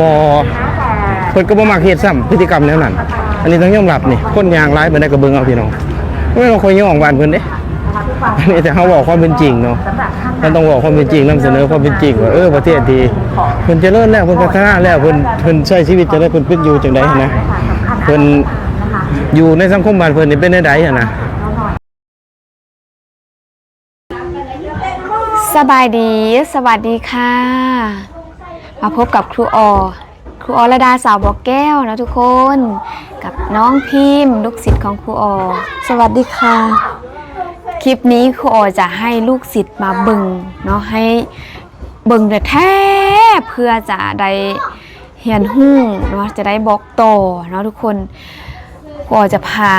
บ่เพิ่นก็บ่มักเฮ็ดซ้ำพฤติกรรมแนวนั้น อันนี้ต้องยอมรับนี่คนยางร้ายบ่ได้ก็เบิงเอาพี่น้องไม่ต้องคอยย่องบ้านเพิ่นเด้อันนี้แต่เฮาบอกความเป็นจริงเนาะมันต้องบอกความเป็นจริงนำเสนอความเป็นจริงว่าเออประเทศทีเพิ่นเจริญแล้วเพิ่นพัฒนาแล้วเพิ่นเพิ่นใช้ชีวิตจะได้เพิ่นเป็นอยู่จังได๋นะเพิ่นอยู่ในสังคมบ้านเพิ่นนี่เป็นได้ใดอะนะสบายดี สวัสดีค่ะ มาพบกับครูออครูออระดาสาวบอกแก้วนะทุกคน กับน้องพิมพ์ลูกศิษย์ของครูออสวัสดีค่ะ คลิปนี้ครูออจะให้ลูกศิษย์มาบึงเนาะให้บึงแต่แท้เพื่อจะได้เฮียนหู้เนาะจะได้บอกต่อเนาะทุกคนก็จะพา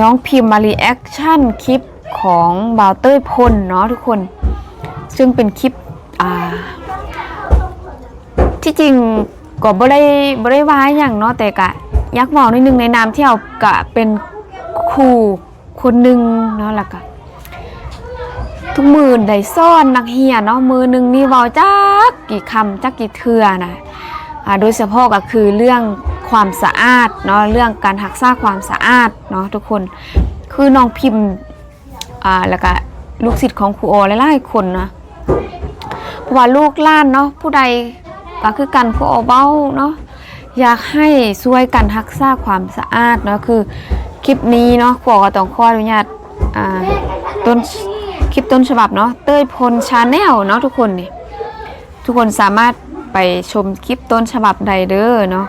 น้องพิมพ์มารีแอคชั่นคลิปของบาวเต้ยพลเนาะทุกคน ซึ่งเป็นคลิปอ่า ที่จริงก็บ่ได้บ่ได้ว่าอย่างเนาะแต่กะอยักบอกนิดนึงในนามที่เอากะเป็นครูคนหนึ่งเนาะล้วก็ทุกมือได้ซ่อนนักเรียนเนาะมือหนึ่งนี่เว้าจักกี่คำจักกี่เทื่อนะอ่าโดยเฉพาะก็คือเรื่องความสะอาดเนาะเรื่องการรักษาความสะอาดเนาะทุกคนคือน้องพิมพ์อ่าแล้วก็ลูกศิษย์ของครูโอหลายๆคนนะเพราะว่าลูกล้านเนาะผู้ใด ก็คือกันผู้เอาเบ้าเนาะอยากให้ช่วยกันรักษาความสะอาดเนาะคือคลิปนี้เนาะขอก็ต้องขออนุญาตอ่าต้นคลิปต้นฉบับเนาะเต้ยพลชาแนลเนาะทุกคนนี่ทุกคนสามารถไปชมคลิปต้นฉบับใดเด้อเนาะ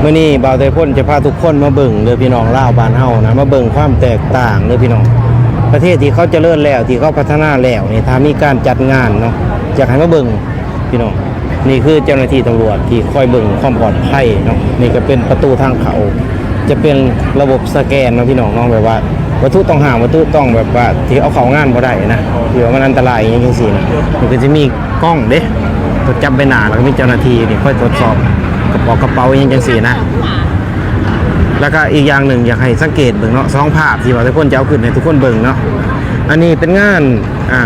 เมื่อนี้บ่าวไทยพ่นจะพาทุกคนมาเบิ่งเด้อพี่น้องลาวบ้านเฮานะมาเบิ่งความแตกต่างเด้อพี่น้อง ประเทศที่เขาเจริญแล้วที่เขาพัฒนาแล้วนี่ถ้ามีการจัดงานเนาะ อยากให้มาเบิ่งพี่น้องนี่คือเจ้าหน้าที่ตำรวจที่คอยเบิ่งความปลอดภัยเนาะนี่ก็เป็นประตูทางเขา จะเป็นระบบสแกนนะพี่น้องน้องแบบว่าวัตถุต้องหามวัตถุต้องแบบว่าที่เอาเขางานบ่ได้นะที่ว่ามันอันตรายอย่างจังซี่นะมันก็จะมีกล้องเด้ตรวจจับใบหน้าแล้วก็มีเจ้าหน้าที่นี่คอยตรวจสอบกระเป๋ากระเป๋าอย่างจังซี่นะ แล้วก็อีกอย่างหนึ่งอยากให้สังเกตเบิ่งเนาะสองภาพที่ว่าทุกคนจะเอาขึ้นให้ทุกคนเบิ่งเนาะอันนี้เป็นงานอ่า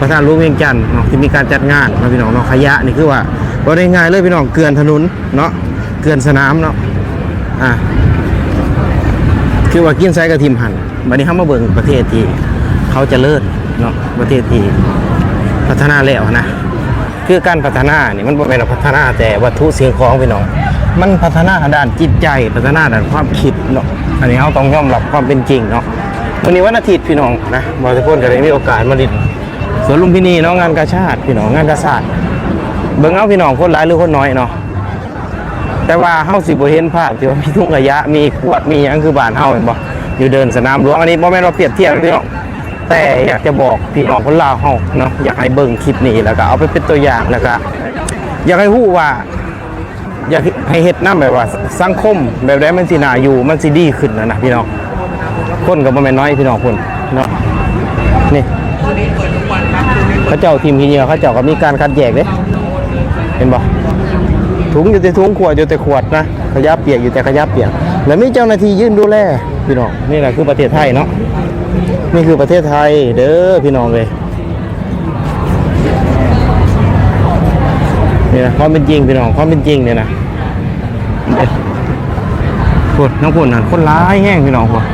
ประธานรู้เวียงจันทน์เนาะที่มีการจัดงานเนาะพี่น้องเนาะขยะนี่คือว่าบ่ได้ง่ายเลยพี่น้องเกลือนถนนเนาะเกลือนสนามเนาะอ่าคือว่ากินไซกับทีมหันบัดนี้เฮามาเบิ่งประเทศที่เขาจะเลิศเนาะประเทศที่พัฒนาแล้วนะคือการพัฒนานี่มันบ่แม่นว่พัฒนาแต่วัตถุสิ่งของพี่น้องมันพัฒนาด้านจิตใจพัฒนาด้านความคิดเนาะอันนี้เราต้องยอมรับความเป็นจริงเนาะวันนี้วันอาทิตย์พี่น้องนะบอสพนก็ได้มีโอกาสมาดิน สวนลุมพินีเนาะงานกาชาติพี่น้องงานกาชาติเบิ่งเอาพี่น้องคนหลายหรือคนน้อยเนาะแต่ว่าเฮาสิบ่เห็นภาพที่ว่ามีทุ่งขยะมีขวดมีหยังคือบ้านเฮาเห็นบ่อยู่เดินสนามหลวงอันนี้บ่แม่นว่าเปรียบเทียบพี่น้องแต่อยากจะบอกพี่น้องคนลาวเฮาเนาะอยากให้เบิ่งคลิปนี้แล้วก็เอาไปเป็นตัวอย่างแล้วก็อยากให้ฮู้ว่า อยากให้เฮ็ดน้ำแบบว่า สังคมแบบใดมันสิน่าอยู่มันสิดีขึ้นนะนะพี่น้องคนก็บ่แม่นน้อยพี่น้องคนเนาะ เขาเจ้าทีมพีเนียเขาเจ้าก็มีการคัดแยกเด้เห็นบ่ถุงอยู่แต่ถุงขวดอยู่แต่ขวดนะขยะเปียกอยู่แต่ขยะเปียกแล้วมีเจ้าหน้าที่ยืนดูแลพี่น้องนี่แหละคือประเทศไทยเนาะนี่คือประเทศไทยเด้อพี่น้องเลยนี่นะความเป็นจริงพี่น้องความเป็นจริงเนี่ยนะเด็ดพูดน้องพูดนะคนร้ายแห้งพี่น้องพูด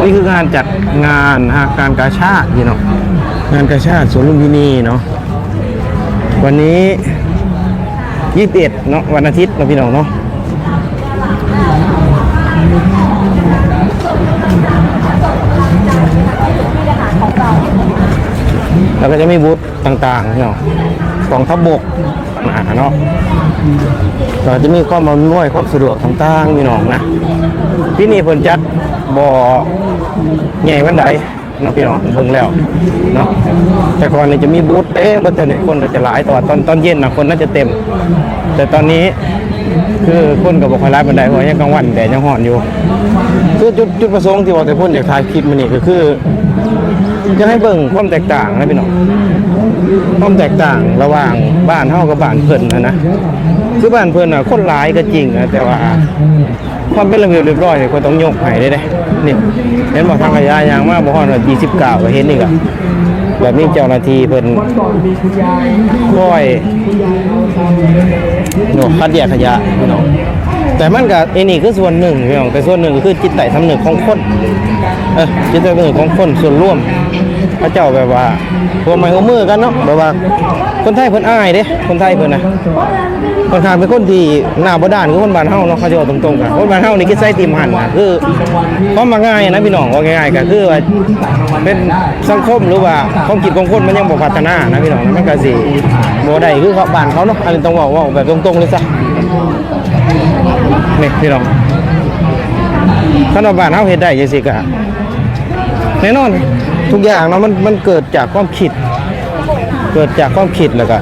นี่คือการจัดงานฮะการกาชาติพี่น้อง งานกาชาติสวนลุมพินีเนาะวันนี้ยี่สิบเอ็ดเนาะวันอาทิตย์เนาพี่น้องเนาะแล้วก็จะมีบูธต่างๆพี่น้องกองทัพบกอ่าเนาะก็จะมีความอำนวยความสะดวกต่างๆพี่น้องนะ ที่นี่เพิ่นจัดบ่อใหญ่วันใด นาะพี่น้องเบิ่งแล้วเนาะแต่ก่อนนี่จะมีบูธเอ๊ะบ่แต่เนี่ยคนก็จะหลายแต่ว่าตอนตอนเย็นนะคนน่าจะเต็ม แต่ตอนนี้คือคนก็บ่ค่อยหลายปานใดเพราะว่ยังกลางวันแดดยังร้อนอยู่ คือจุดจุดประสงค์ที่ว่าแต่พ่นอยากถ่ายคลิปมันนี่ก็คือจะให้เบิ่งความแตกต่างนะพี่น้องความแตกต่างระหว่างบ้านเฮากับบ้านเพิ่นนะนะคือบ้านเพิ่นน่ะคนหลายก็จริงนะแต่ว่าความเป็นระเบียบเรียบร้อยเนี่ยก็ต้องยกให้ได้เด้ นี่เห็นบอกทางขยะยางมากบ่ฮอดว่า29ก็เห็นนี่กะแบบนี้เจ้าหน้าที่เพิ่นค่อยหนูคัดแยกขยะพี่น้อง แต่มันก็ไอ้นี่คือส่วนหนึ่งพี่น้องแต่ส่วนหนึ่งก็คือจิตใต้สำนึกของคนเออจิตใต้สำนึกของคนส่วนร่วมพระเจ้าแบบว่าร่วมไม้ร่วมมือกันเนาะแบบว่า คนไทยเพิ่นอายเด้คนไทยเพิ่นนะคนทางเป็นคนที่หน้าบ่ด้านคือคนบ้านเฮาเนาะเขาจะบอกตรงๆกันคนบ้านเฮานี่คือใส่ติมหันนะคือความมาง่ายนะพี่น้องว่าง่ายๆก็คือว่าเป็นสังคมหรือว่าความคิดของคนมันยังบ่พัฒนานะพี่น้องมันก็สิบ่ได้คือเขาบ้านเขาเนาะอันนี้ต้องบอกว่าแบบตรงๆเลยซะ นี่พี่น้องถ้าเราบ้านเฮาเฮ็ดได้จังซี่ก็แน่นอน ทุกอย่างเนาะมันมันเกิดจากความคิด เกิดจากความคิดแล้วก็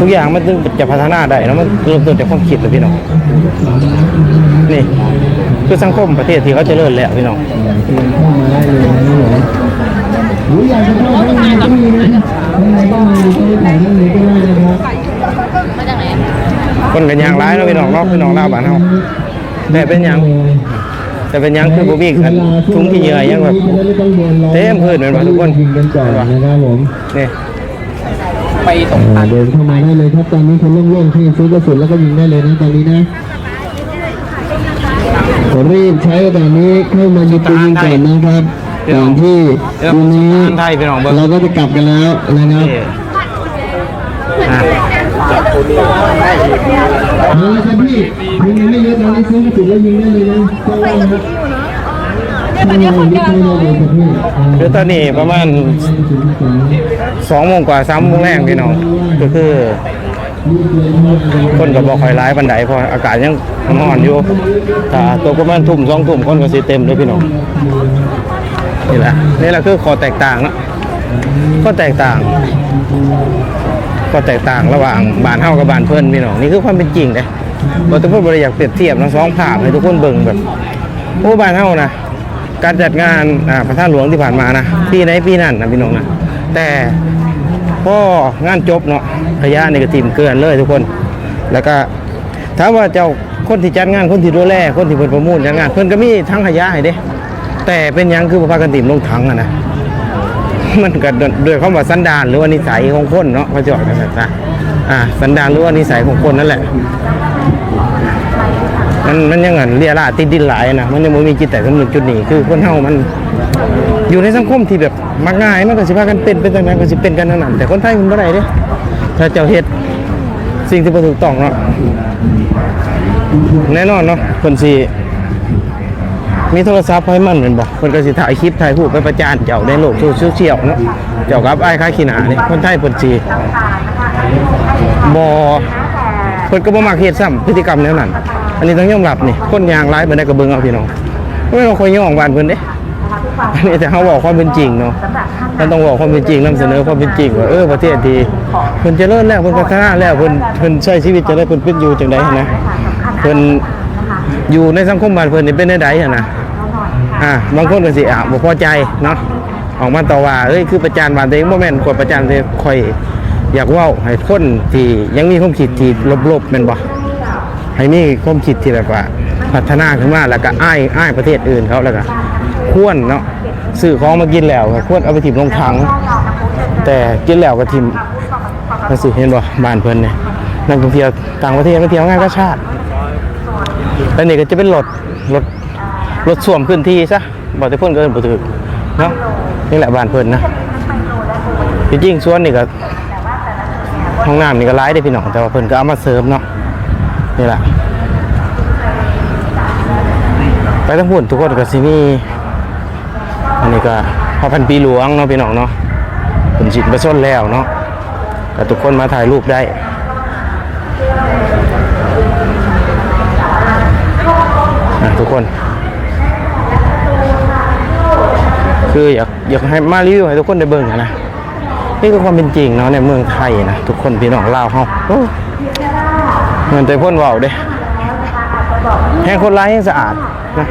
ทุกอย่างมันถึงจะพัฒนาได้แล้วมันเริ่มต้นจากความคิดเลยพี่น้องนี่คือสังคมประเทศที่เขาจเจริญแล้วพี่น้อง คนกันยางร้ายเนาะพี่น้องเนาะพี่น้องเล่าวบ้านเฮาแต่เป็นหยังแต่เป็นหยังคือบ่มีกันทุงที่เหยื่อยังแบบเต็มพื้นเหมือนว่าทุกคนยิงกันก่อนนะครับผมนี่อ่าเดินเข้ามาได้เลยครับตอนนี้คนโล่งๆที่ซื้อกระสุนแล้วก็ยิงได้เลยนะตอนนี้นะรีบใช้แบบนี้เข้ามายิงปืนยิงก่อนนะครับก่อนที่คืนนี้ทางไทยพี่น้องเบิ่งเราก็จะกลับกันแล้วนะครับ นี่อะ เอาละครับพี่ยิงไม่เยอะตอนนี้ซื้อกระสุนแล้วยิงได้เลยนะก็ว่านะครับถ้าเรายิงไม่ได้เลยครับพี่อ่าเดี๋ยวตอนนี้ประมาณสองโมงกว่าสามโมงแรกพี่น้องก็คือ คนก็บอกคอยร้ายบันไดเพราะอากาศยังร้อนอยู่ถ้าตัวประมาณทุ่มสองทุ่มคนก็สิเต็มเลยพี่น้องนี่แหละนี่แหละคือขอแตกต่างนะข้อแตกต่าง ข้อแตกต่างระหว่างบ้านเฮากับบ้านเพิ่อนพี่น้องนี่คือความเป็นจริงเลยเราจะพูดบริอยากเปรียบเทียบทั้งสองภาพให้ทุกคนเบิ่งแบบโอ้บ้านเฮานะการจัดงานพระธาตุหลวงที่ผ่านมานะปีไหนปีนั้นนะพี่น้องนะแต่พองานจบเนาะขยะนี่ก็ทีมเกลือนเลยทุกคน แล้วก็ถามว่าเจ้าคนที่จัดงานคนที่ดูแลคนที่เพิ่นประมูลจัดงาน เพิ่นก็มีทั้งขยะให้เด้แต่เป็นยังคือบ่พากันติมลงถังอะนะ มันก็ด้วยคำว่าสันดานหรือว่านิสัยของคนเนาะเขาจะบอกกันนะอ่าสันดานหรือว่านิสัยของคนนั่นแหละ มันมันยังไงเรียราติดดินหลายนะมันยังไม่มีจิตแต่สำนึกจุดนี้คือคนเฮามัน อยู่ในสังคมที่แบบมักง่ายมันก็สิพากันเป็นเป็นจังนั้นก็สิเป็นกันนั้นแต่คนไทยมันบ่ได้เด้ถ้าเจ้าเฮ็ดสิ่งที่บ่ถูกต้องเนาะแน่นอนเนาะเพิ่นสิ มีโทรศัพท์ให้มันแม่นบ่เพิ่นก็สิถ่ายคลิปถ่ายรูปไปประจานเจ้าในโลกโซเชียลเนาะเจ้ากับอ้ค้าขี้หน้านี่คนไทยเพิ่นสิบ่เพิ่นก็บ่มักเฮ็ดซ้ำพฤติกรรมแนวนั้น อันนี้ต้องยอมรับนี่คนยางร้ายเพิ่นได้ก็เบิ่งเอาพี่น้องบ่แม่นว่าคนย่องบ้านเพิ่นเด้อันนี้แต่เขาบอกความเป็นจริงเนาะมันต้องบอกความเป็นจริงนำเสนอความเป็นจริงว่าเออประเทศที่เพิ่นเจริญแล้วเพิ่นพัฒนาแล้วเพิ่นเพิ่นใช้ชีวิตจะได้เพิ่นเป็นอยู่จังไดนะเพิ่นอยู่ในสังคมบ้านเพิ่นนี่เป็นได้ใดหั่นนะ อ่าบางคนก็สิอะบ่พอใจเนาะออกมาต่อว่าเอ้ยคือประจานบานตัวเองบ่แม่นกดประจานตัวเองค่อยอยากเว้าให้คนที่ยังมีความคิดที่ลบๆแม่นบ่ให้มีความคิดที่แบบว่าพัฒนาขึ้นมาแล้วก็อ้ายอ้ายประเทศอื่นเขาแล้วก็ควรเนาะซื้อของมากินแล้วควรเอาไปถิ่มลงถัง แต่กินแล้วก็ถิ่มนั่นสิเห็นบ่บ้านเพิ่นเนี่ยนักท่องเที่ยวต่างประเทศมาเที่ยวงานก็ชาติแล้วนี่ก็จะเป็นรถรถ รถส่วมพื้นที่ซะบ่ได้เพิ่นก็เอิ้นบ่ถูกเนาะนี่แหละบ้านเพิ่นนะจริงๆสวนนี่ก็ห้องน้ำนี่ก็หลายได้พี่น้องแต่ว่าเพิ่นก็เอามาเสริมเนาะนี่แหละไปทั้งหุ่นทุกคนกับซินี่อันนี้ก็พอพันปีหลวงเนาะพี่น้องเนาะเป็นจิตประชนแล้วเนาะแต่ทุกคนมาถ่ายรูปได้อะทุกคน คืออยากอยากให้มารีวิวให้ทุกคนได้เบิ่งนะนี่คือความเป็นจริงเนาะในเมืองไทยนะทุกคนพี่น้องลาวเฮาเหมือนแต่พ่นเว่าเด้แห้งคนร้ายแห้งสะอาดนะ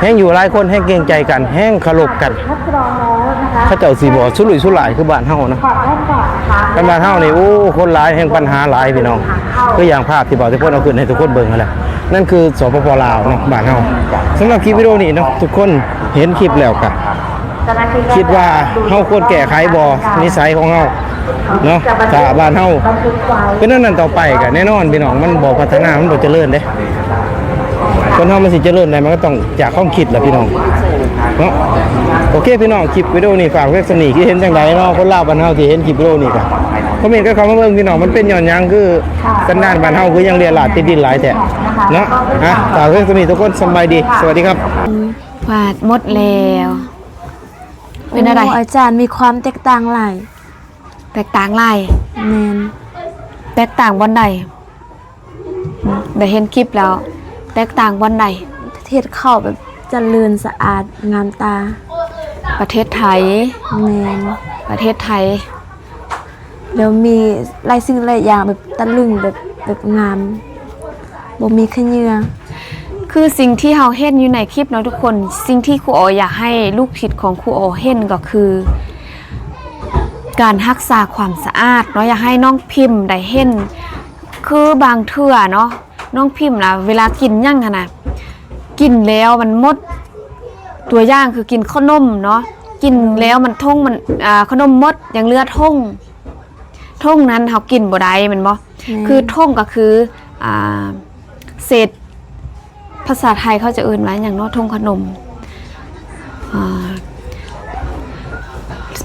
แห้งอยู่หลายคนแห้งเกรงใจกัน แห้งเคารพกันข้าเจ้าสีบ่สุรุ่ยสุร่ายคือบ้านเฮานะกันบ้านเฮานี่โอ้คนร้ายแห่งปัญหาหลายพี่น้องก็อย่างภาพที่บอกที่พ่นเอาขึ้นให้ทุกคนเบิ่งนั่นแหละนั่นคือสปปลาวเนาะบ้านเฮาสำหรับคลิปวิดีโอนี้เนาะทุกคนเห็นคลิปแล้วกัน คิดว่าเฮาควรแก้ไขบ่นิสัยของเฮาเนาะถ้าบ้านเฮาเป็นนั่นนั่นต่อไปก็แน่นอนพี่น้องมันบ่พัฒนามันบ่เจริญเด้คนเฮามันสิเจริญได้มันก็ต้องจากความคิดแหละพี่น้องเนาะโอเคพี่น้องคลิปวิดีโอนี้ฝากไว้สนิทที่เห็นจังไดเนาะคนลาวบ้านเฮาที่เห็นคลิปวิดีโอนี้ก็คอมเมนต์ก็เข้ามาเบิ่งพี่น้องมันเป็นย้อนหยังคือสันดานบ้านเฮาคือยังเรียนหลาดติดดินหลายแท้เนาะอะฝากไว้สนิททุกคนสำบายดี สวัสดีครับ วาดหมดแล้ว เป็นอะไรโอาจารย์มีความแตกต่างหลายแตกต่างหลายแมนแตกต่างบอนใดอืมได้เห็นคลิปแล้ว แตกต่างบอนใดประเทศเข้าแบบเจริญสะอาดงามตา ประเทศไทยแมนประเทศไทยแล้วมีหลายสิ่งหลายอย่างแบบตะลึงแบบแบบงามบ่มีขะเหยื่อ คือสิ่งที่เราเห็นอยู่ในคลิปเนาะทุกคน สิ่งที่ครูโออยากให้ลูกศิษย์ของครูโอเห็นก็คือ การรักษาความสะอาดเนาะอยากให้น้องพิมพ์ได้เห็น คือบางเทื่อเนาะน้องพิมพ์นะเวลากินหยั่งขนาดกินแล้วมันหมดตัวอย่างคือกินขนมเนาะกินแล้วมันท่งมันอ่าขนมหมดยังเหลือท่งท่งนั้นเขากินบ่ได้แมันบ่คือท่งก็คืออ่าเศษ ภาษาไทยเขาจะเอื่นว่าอย่างเนอท่งขนมอ่า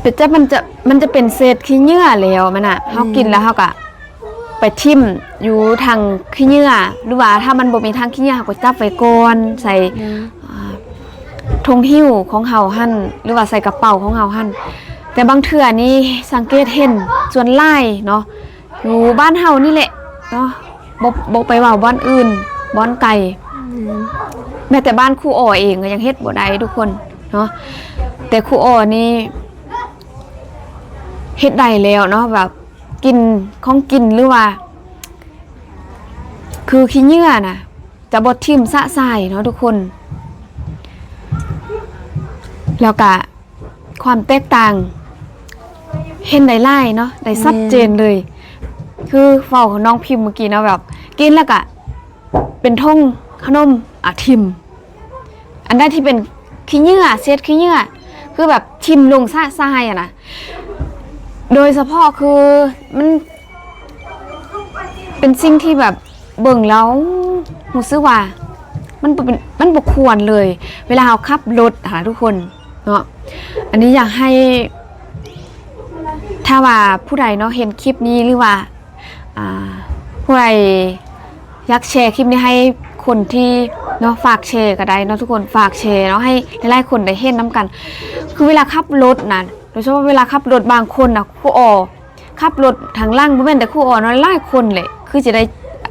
เป็นจะมันจะมันจะเป็นเศษขี้เหงื่อแล้วมันอะเขากินแล้วเขาก็ไปทิ่มอยู่ทางขี้เหงื่อหรือว่าถ้ามันบ่มีทางขี้เหงื่อเขาก็จับไว้ก่อนใส่อ่าธงหิ้วของเฮาหั่นหรือว่าใส่กระเป๋าของเฮาหั่นแต่บางเทื่อนี่สังเกตเห็นส่วนไล่เนาะอยู่บ้านเฮานี่แหละเนาะบ่บ่ไปเว่าบ้านอื่นบ้านไกล แม้แต่บ้านครูอ้อเองก็ยังเฮ็ดบ่ได้ทุกคนเนาะแต่ครูอ้อนี่เฮ็ดได้แล้วเนาะแบบกินของกินหรือว่า คือขี้เหงื่อน่ะจะบ่ทิ่มสะสายเนาะทุกคน แล้วก็ความแตกต่าง เห็นได้ไล่เนาะได้ชัดเจนเลย คือเฝ้าของน้องพิมพ์เมื่อกี้เนาะแบบ กินแล้วก็เป็นท่ง ขนมอาทิม อันได้นที่เป็นขี้เหงื่อเศษขี้เหงื่อคือแบบทิมลงซ่าซายอะนะโดยเฉพาะคือมัน เป็นสิ่งที่แบบเบิ่งแล้วรู้สึกว่า มันเป็นมันบกควรเลย เวลาเราขับรถหาทุกคนเนาะอันนี้อยากให้ ถ้าว่าผู้ใดเนาะเห็นคลิปนี้หรือว่าอ่าผู้ใดอยากแชร์คลิปนี้ให้ คนที่เนาะฝากแชร์ก็ได้เนาะทุกคนฝากแชร์เนาะให้หลายๆคนได้เห็นน้กัน คือเวลาขับรถนะโดยเฉพาะเวลาขับรถบางคนนะครูออขับรถทางล่างบ่แม่นแต่ครูออเนาะหลายคนเลยคือจะได้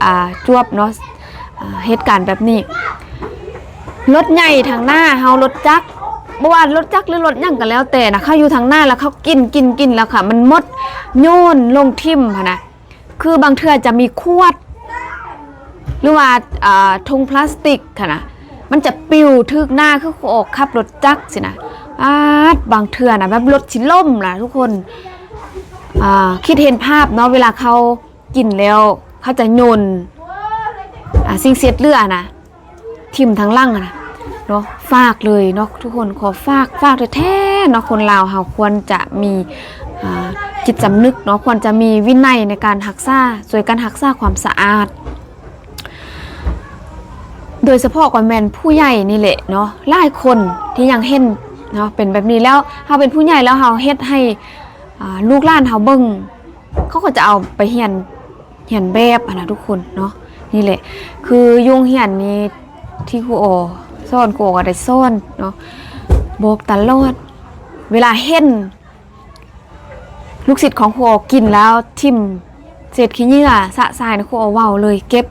อ่าจวบเนาะเหตุการณ์แบบนี้รถใหญ่ทางหน้าเฮารถจักรบ่ว่ารถจักรหรือรถยังก็แล้วแต่นะเขาอยู่ทางหน้าแล้วเขากินกินกินแล้วค่ะ มันมดโยนลงทิ่มค่ะนะคือบางเทื่อจะมีขวด หรือว่าอ่าธงพลาสติกค่ะนะมันจะปิวทึกหน้าคือออกขับรถจักรสินะอาดบางเทื่อนะแบบรถสิล่มล่ะทุกคนคิดเห็นภาพเนาะเวลาเขากินแล้วเขาจะโยนสิ่งเสียดเลือดนะทิมทั้งล่างนะเนาะฝากเลยเนาะทุกคนขอฝากฝากแท้ๆเนาะคนลาวเฮาควรจะมีจิตสำนึกเนาะควรจะมีวินัยในการหักษาสวยการหักษาความสะอาด โดยเฉพาะกว่าแมนผู้ใหญ่นี่แหละเนาะหลายคนที่ยังเห็นเนาะเป็นแบบนี้แล้วเฮาเป็นผู้ใหญ่แล้วเฮาเฮ็ดให้ลูกหลานเฮาเบิ่งเขาก็จะเอาไปเฮียนเฮียนแบบนะทุกคนเนาะนี่แหละ คือยุงเฮียนนี้ที่ครูโอซ่อนครูโอก็ได้ซ่อนเนาะบอกตลอดเวลาเห็นลูกศิษย์ของครูโอกินแล้วทิมเศษขี้เหงื่อสะสายนะครูโอเว้าเลยเก็บ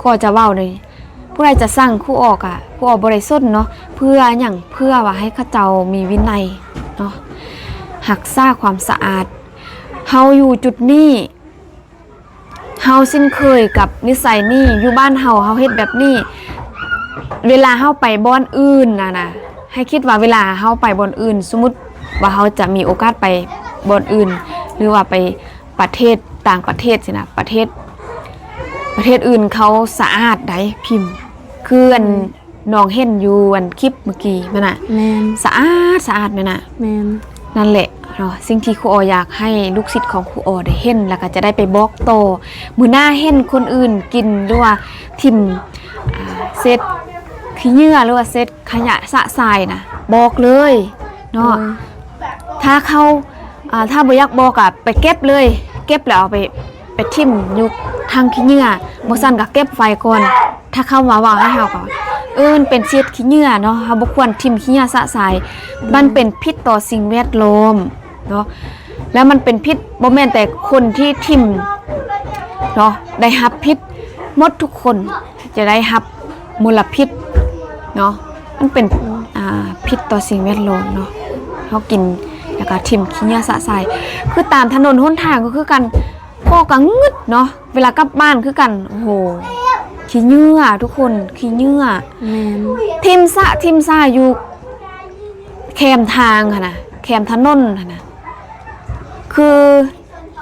ครูจะเว้าเลย ผู้ใดจะสั่งครูโออกอะครูโออกบริสุทธิ์เนาะเพื่ออย่างเพื่อว่าให้ข้าเจ้ามีวินัยเนาะหักษาความสะอาดเฮาอยู่จุดนี้เฮาสิ้นเคยกับนิสัยนี่อยู่บ้านเฮาเฮาเฮ็ดแบบนี้ เวลาเฮาไปบ่อนอื่นนะนะให้คิดว่าเวลาเฮาไปบ่อนอื่น สมมติว่าเฮาจะมีโอกาสไปบ่อนอื่น หรือว่าไปประเทศต่างประเทศสินะประเทศ ประเทศอื่นเขาสะอาดได้พิมพ์ คืออันน้องเห็นอยู่อันคลิปเมื่อกี้มันน่ะแมนสะอาดสะอาดแม่น่ะ แมนนั่นแหละเนาะสิ่งที่ครูอออยากให้ลูกศิษย์ของครูออได้เห็นแล้วก็จะได้ไปบอกต่อมือหน้าเห็นคนอื่นกินหรือว่าทิมอ่าเซตขี้เหงื่อหรือว่าเซตขยะสะทรายนะบอกเลยเนาะถ้าเขาอ่าถ้าบ่อยากบอกอะไปเก็บเลย เก็บแล้วเอาไป ไปทิมอยุคทางขี้เหงื่อบ่ซั่นก็เก็บไว้ก่อน ถ้าเข้ามาว่าให้เฮาก็เออมันเป็นเศษขี้เหงื่อเนาะเฮาบ่ควรทิมขี้เหงื่อสะสาย มันเป็นพิษต่อสิ่งแวดล้อมเนาะแล้วมันเป็นพิษบ่แม่นแต่คนที่ทิมเนาะได้รับพิษหมดทุกคนจะได้รับมลพิษเนาะมันเป็นอ่าพิษต่อสิ่งแวดล้อมเนาะเฮากินแล้วก็ทิมขี้เหงื่อสะสายคือตามถนนหนทางก็คือกัน พ่อก็งึดเนาะเวลากลับบ้านคือกันโอ้โหขี้เหงื่อทุกคนขี้เหงื่อแมนทิมสะทิมซาอยู่แคมทางค่ะนะแคมถนนค่ะนะคือ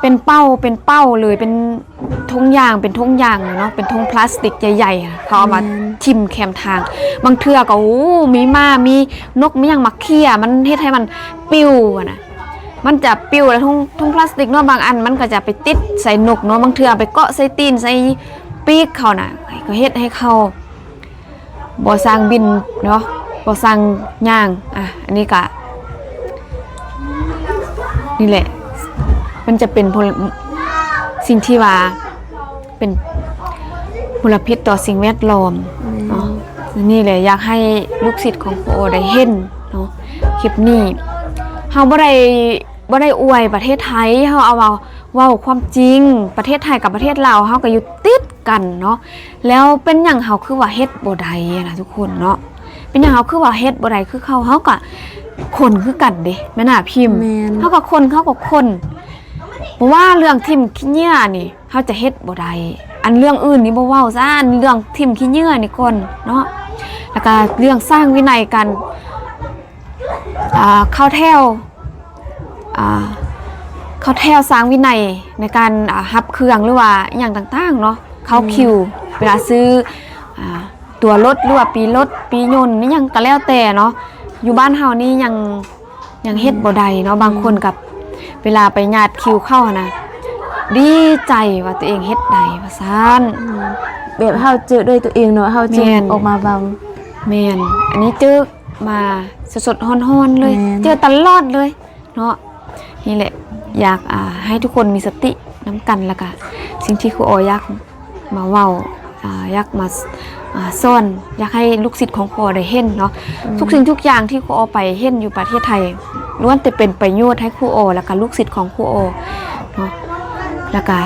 เป็นเป้าเป็นเป้าเลยเป็นทงยางเป็นทงยางเนาะเป็นทงพลาสติกใหญ่ๆอะเขาเอามาทิมแคมทาง บางเทือก็โอ้มีมามีนกมีอย่างมาเคี่ยมันเฮ็ดให้มันปิ้วอะนะ มันจะปิ้วแล้วทุงทุงพลาสติกเนาะบางอัน มันก็จะไปติดใส่นกเนาะบางเทือไปเกาะใส่ตีนใส่ปีกเขาน่ะก็เฮ็ดให้เขาบ่สร้างบินเนาะบ่สร้างย่างอะอันนี้ก็นี่แหละ มันจะเป็นพลสิ่งที่ว่าเป็นมลพิษต่อสิ่งแวดล้อมเนาะนี่แหละอยากให้ลูกศิษย์ของครูโอได้เห็นเนาะคลิปนี้ เฮาบ่ได้บ่ได้อวยประเทศไทยเฮาเอาเว้าเว้าความจริง ประเทศไทยกับประเทศลาวเฮาก็อยู่ติดกันเนาะแล้วเป็นอย่างเฮาคือว่าเฮ็ดบ่ได้อะนะทุกคนเนาะเป็นอย่างเฮาคือว่าเฮ็ดบ่ได้คือเขาเฮาก็คนคือกันเด้แม่น่าพิมพ์แมนเฮาก็คนเขาก็คนบ่ว่าเรื่องทิมขี้เหงื่อนี่เฮาจะเฮ็ดบ่ได้อันเรื่องอื่นนี่บ่เว้าซะอันเรื่องทิมขี้เหงื่อนี่ก่อนเนาะแล้วก็เรื่องสร้างวินัยกันอ่าเข้าแถวอ่า เขาแถวสร้างวินัยในการอ่ารับเครื่องหรือว่าอหย่างต่างๆเนาะเข้าคิว เวลาซื้ออ่าตัวรถหรือว่าปีรถปียนต์นี่ยังก็แล้วแต่เนาะอยู่บ้านเฮานี่ยังยังเฮ็ดบ่ได้เนาะบางคนกับเวลาไปญาติคิวเข้าหั้นนะดีใจว่าตัวเองเฮ็ดได้ว่าซั่นแบบเฮาเจอด้วยตัวเองเนาะเฮาจึงแม่นออกมาเบาแม่นอันนี้เจอมาสดๆฮ้อนๆเลยแม่นเจอตลอดเลย เนาะ นี่แหละอยากอ่าให้ทุกคนมีสติน้ำกันแล้วก็สิ่งที่ครูออยากมาเว้าอ่าอยากมาอ่าซ่อนอยากให้ลูกศิษย์ของครูอได้เห็นเนาะทุกสิ่งทุกอย่างที่ครูออไปเห็นอยู่ประเทศไทยล้วนแต่เป็นประโยชน์ให้ครูออแล้วก็ลูกศิษย์ของครูออเนาะแล้วก็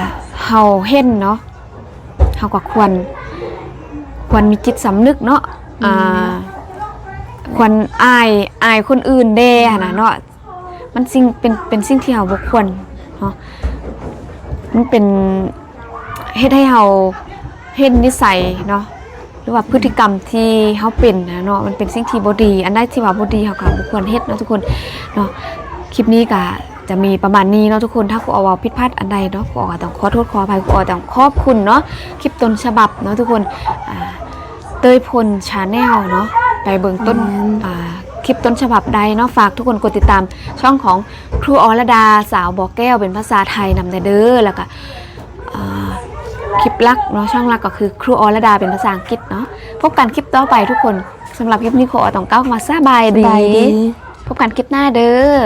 เฮาเห็นเนาะเฮาก็ควร ควรมีจิตสำนึกเนาะอ่าควรอายอายคนอื่นเด้หั้นนะเนาะ มันสิ่งเป็นเป็นสิ่งที่เราบ่ควรเนาะมันเป็นเฮ็ดให้เราเฮ็ดนิสัยเนาะหรือว่าพฤติกรรมที่เฮาเป็นนะเนาะมันเป็นสิ่งที่บ่ดี อันใดที่ว่าบ่ดีเฮาก็บ่ควรเฮ็ดเนาะทุกคนเนาะคลิปนี้ก็จะมีประมาณนี้เนาะทุกคนถ้าครูเอาว่าผิดพลาดอันใดเนาะครูเอาก็ต้องขอโทษขออภัยครูเอาต้องขอบคุณเนาะคลิปต้นฉบับเนาะทุกคนอ่าเต้ยพลชาแนลเนาะไปเบิ่งต้นอ่า คลิปต้นฉบับใดเนาะฝากทุกคนกดติดตามช่องของครูอรดาสาวบอกแก้วเป็นภาษาไทยนำแต่เด้อแล้วก็อ่าคลิปลักเนาะช่องลักก็คือครูอรดาเป็นภาษาอังกฤษเนาะพบกันคลิปต่อไปทุกคนสำหรับคลิปนี้ขอต้องก้าวมาสบายสบายดี พบกันคลิปหน้าเด้อ